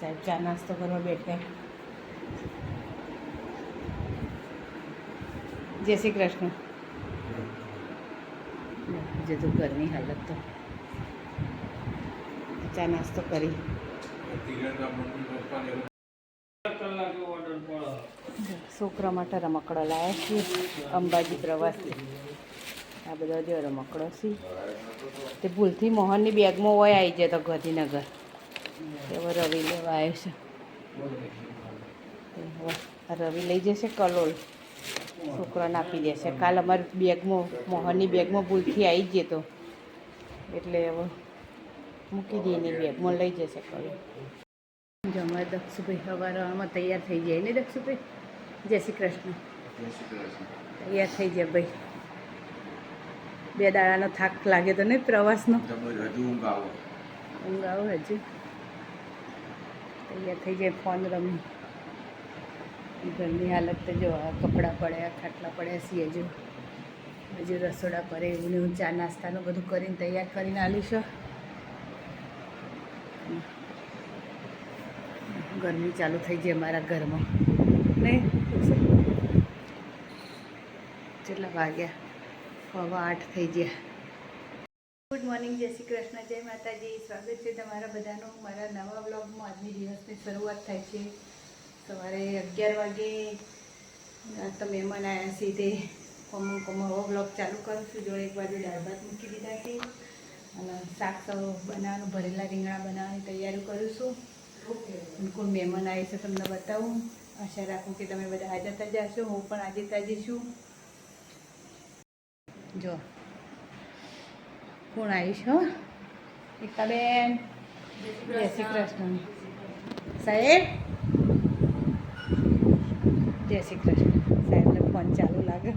સાહેબ, ચા નાસ્તો કરવા બેઠા. જય શ્રી કૃષ્ણ. જે તો ઘરની હાલત તો. ચા નાસ્તો કરી. છોકરા માટે રમકડો લાવ્યા છીએ, અંબાજી પ્રવાસથી આ બધા જો રમકડો છે. તે ભૂલથી મોહનની બેગમાં હોય આવી જાય તો ગાંધીનગર. એવો રવિ લેવા આવ્યો છે રવિ લઈ જશે કલોલ. છોકરાને આપી દેશે. કાલ અમારી બેગમાં મોહનની બેગમાં ભૂલથી આવી જ તો. એટલે હવે મૂકી દઈએ એની બેગમાં લઈ જશે કલોલ. જો અમારે દક્ષુભાઈ સવારમાં તૈયાર થઈ જાય ને દક્ષુભાઈ? જય શ્રી કૃષ્ણ. તૈયાર થઈ જાય ભાઈ. બે દાડાનો થાક લાગે તો નહીં પ્રવાસનો? ઊંઘ આવો હજુ. તૈયાર થઈ જાય ફોન રમી. ઘરની હાલત તો જો કપડાં પડ્યા, ખાટલા પડ્યા છીએ હજુ હજુ રસોડા કરે એવું હું ચા નાસ્તાનું બધું કરીને તૈયાર કરીને આવીશું ગરમી ચાલુ થઈ જાય મારા ઘરમાં. નહીં? કેટલા વાગ્યા? સવા આઠ થઈ ગયા. મોર્નિંગ જય શ્રી કૃષ્ણ, જય માતાજી. સ્વાગત છે તમારા બધાનું મારા નવા બ્લોગમાં આજની દિવસની શરૂઆત થાય છે. સવારે અગિયાર વાગે તો મહેમાન આવ્યા સીધે. કોમો કોમો બ્લોગ ચાલુ કરું છું. જોડે એક બાજુ દાળ ભાત મૂકી દીધા છે. અને શાક સૌ બનાવવાનું, ભરેલા રીંગણા બનાવવાની તૈયારી કરું છું. બિલકુલ મહેમાન આવે છે તમને બતાવું. આશા રાખું કે તમે બધા હાજર થઈ જશો. હું પણ આજે તાજી છું જો કોણ આવીશ હો? એકતાબેન. જય શ્રી કૃષ્ણ. સાહેબ? જય શ્રી કૃષ્ણ. સાહેબને ફોન ચાલુ લાગે.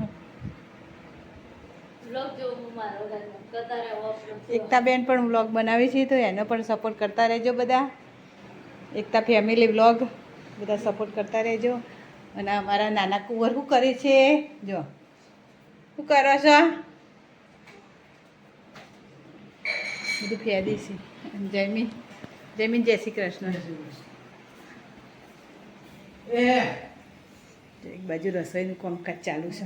એકતાબેન પણ વ્લોગ બનાવી છે તો એનો પણ સપોર્ટ કરતા રહેજો બધા. એકતા ફેમિલી વ્લોગ બધા સપોર્ટ કરતા રહેજો. અને અમારા નાના કુંવર શું કરે છે? જો. શું કરો છો? બધું ફેદી છે. જયમીન જયમીન જય શ્રી કૃષ્ણ. એક બાજુ રસોઈનું કામકાજ ચાલુ છે.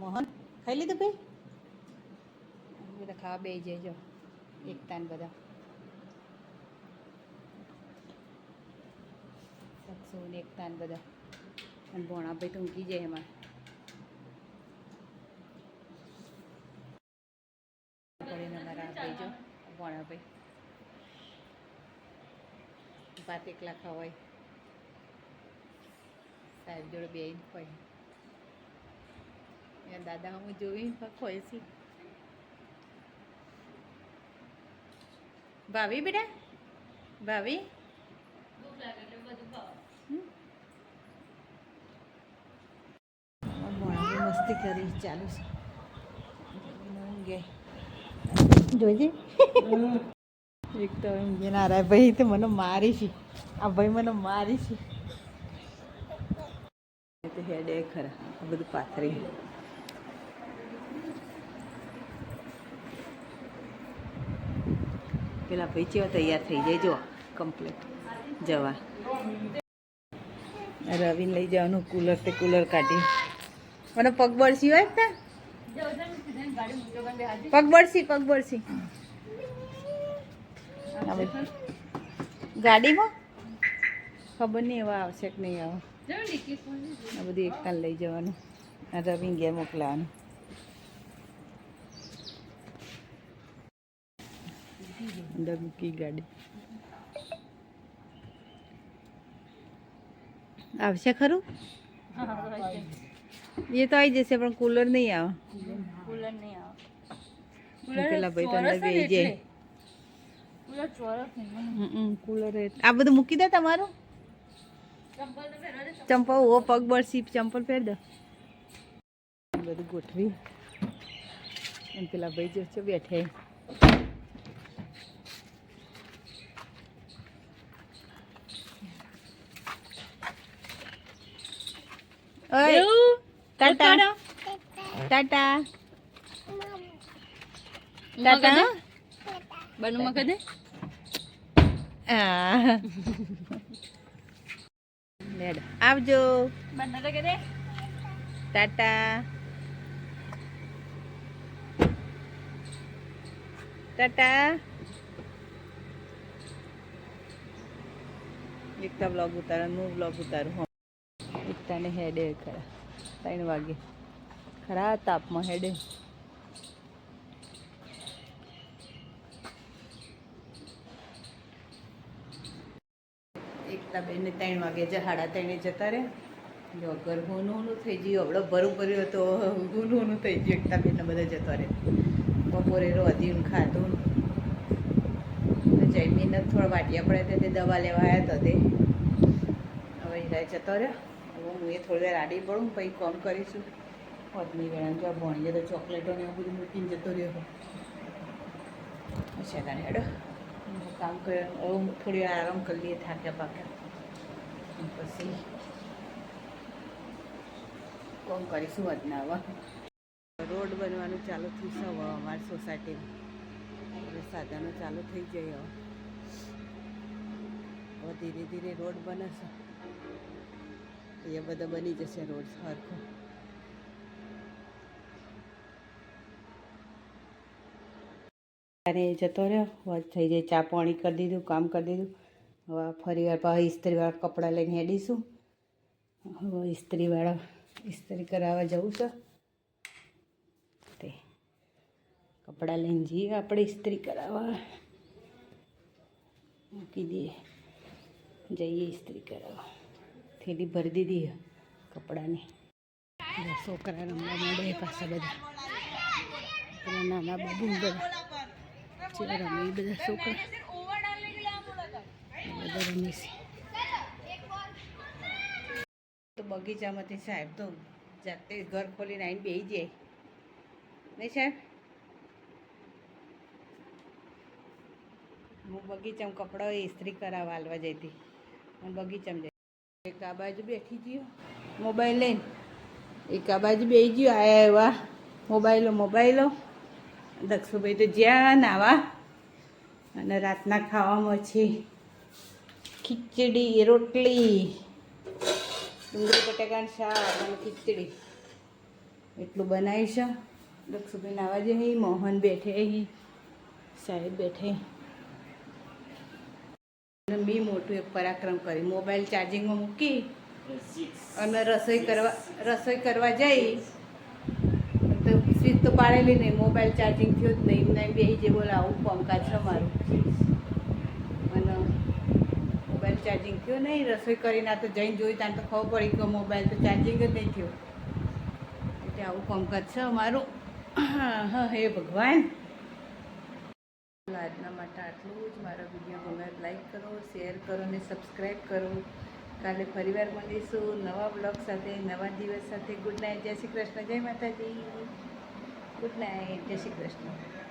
મોહન ખાઈ લીધું ભાઈ? બધા ખાવા બે જજો એકતાન બધા. સક્ષો ને એકતાન બધા. અને ભોણા ભાઈ તો ઊંઘી જાય એમાં. કરીને અમારા આપી જો ભાઈ ભાત એકલા ખવાય. સાહેબ જોડે બે ખોય એ દાદા હું જોઈ ખોય છે. ભાવી બેટા? ભાવી? મસ્તી કરી ચાલુ છે. ઊંઘે જોઈજે એક તો એમ ના રહ્યા ભાઈ, તો મને મારી છે આ ભાઈ મને મારી છે તો ખરા. આ બધું પાથરી પેલા ભાઈ ચેવા તૈયાર થઈ જાય. જો કમ્પ્લીટ જવા. રવિને લઈ જવાનું કુલર તે કુલર કાઢી. મને પગ બળસી હોય ને પગ બળસી પગ બળસી આ બધું. ગાડીમાં? ખબર નહીં એવા આવશે કે નહીં આવે આ બધું એકતા લઈ જવાનું. આ રવિ ઘેર મોકલાવાનું. અંદર મૂકી ગાડી. આવશે ખરું? એ તો આવી જશે પણ કુલર નહીં આવે. કુલર નહીં આવે આ બધું મૂકી દે તમારું? ચંપલ ઓ પગ બળસી ચંપલ પહેર દો. બધું ગોઠવી. અને પેલા ભાઈ જો છો બેઠે. ટાટા. ટાટા. ટાટા બનુ માં કદે આવજો ટાટા ટાટા એકતા બ્લોગ ઉતારો હું બ્લોગ ઉતારું હો એકતાને હેડે ખરા ત્રણ વાગે ખરા તાપમાં હેડે એકતા બેનને ત્રણ વાગે જ સાડા ત્રણે જતા રહે. જો ઘર હોનું થઈ ગયું હવડો ભરું ભર્યું તો હોનું થઈ ગયું, એકતા બેનને બધા જતો રહે. બપોરે રોધ્યું ખાધું. જમીને થોડા વાટિયા પડે તે દવા લેવા આવ્યા હતા તે. હવે હીરા જતો રહ્યો. હવે હું એ થોડી વાર આડી પડું, પછી કોમ કરીશું. પત્ની વેળા જો ભણીએ તો ચોકલેટો ને બધું મૂકીને જતો રહ્યો અચ્છા તાણે હેડો. કામ કર્યો. થોડી વાર આરામ કરી લઈએ, થાક્યા પાક્યા. પછી કોમ કરીશું આજના હવે રોડ બનવાનું ચાલુ થઈ છે હવે અમારી સોસાયટીમાં હવે સાધનો ચાલુ થઈ જાય હવે હવે ધીરે ધીરે રોડ બને છે. એ બધો બની જશે રોડ સરખો. ત્યારે જતો રહ્યો વચ થઈ જાય ચા પાણી કરી દીધું કામ કરી દીધું. હવે ફરીવાર પાછા ઇસ્ત્રીવાળા કપડાં લઈને હેડીશું. હવે ઇસ્ત્રીવાળા ઇસ્ત્રી કરાવવા જવું છે. તે કપડાં લઈને જઈએ આપણે ઇસ્ત્રી કરાવવા. મૂકી દઈએ. જઈએ ઇસ્ત્રી કરાવવા. થેલી ભરી દીધી કપડાની. છોકરા રમવા માંડે પાછા બધા. નાના બાબુ બધા. રમે બધા છોકરા. તો બગીચામાંથી સાહેબ તો જાતે ઘર ખોલીને આવીને બેસી જાય. નહીં સાહેબ? હું બગીચામાં કપડાં ઇસ્ત્રી કરાવવા હાલવા જઈતી. હું બગીચામાં જઈ એક આ બાજુ બેઠી ગયો. મોબાઈલ લઈને. એક આ બાજુ બેસી ગયો, આયા એવા મોબાઈલો મોબાઈલો. દક્ષુભાઈ તો જ્યાં નાવા. અને રાતના ખાવામાં છે. ખીચડી, રોટલી. ડુંગળી, બટાકાનું શાક અને ખીચડી. એટલું બનાવીશ છે. દક્ષુભાઈ નાવા જઈ મોહન બેઠે અહીં સાહેબ બેઠે અને મોટું એક પરાક્રમ કરી મોબાઈલ ચાર્જિંગમાં મૂકી અને રસોઈ કરવા રસોઈ કરવા જઈ. તો સ્વીચ તો પાડેલી નહીં. મોબાઈલ ચાર્જિંગ થયો જ નહીં. એમને બે જે બોલા, આવું પંખા છે મારું અને મોબાઈલ નહીં રસોઈ કરીને આ તો જઈને જોઈ ત્યાં તો ખબર પડી કે મોબાઈલ તો ચાર્જિંગ જ નહીં થયો. એટલે આવું કામકાજ છે અમારું. હા, હે ભગવાન. આજના માટે આટલું જ. મારો વીડિયો ગમે લાઈક કરો શેર કરો અને સબસ્ક્રાઈબ કરો. કાલે ફરીવાર મળીશું નવા બ્લોગ સાથે, નવા દિવસ સાથે. ગુડ નાઇટ જય શ્રી કૃષ્ણ. જય માતાજી. ગુડ નાઇટ જય શ્રી કૃષ્ણ.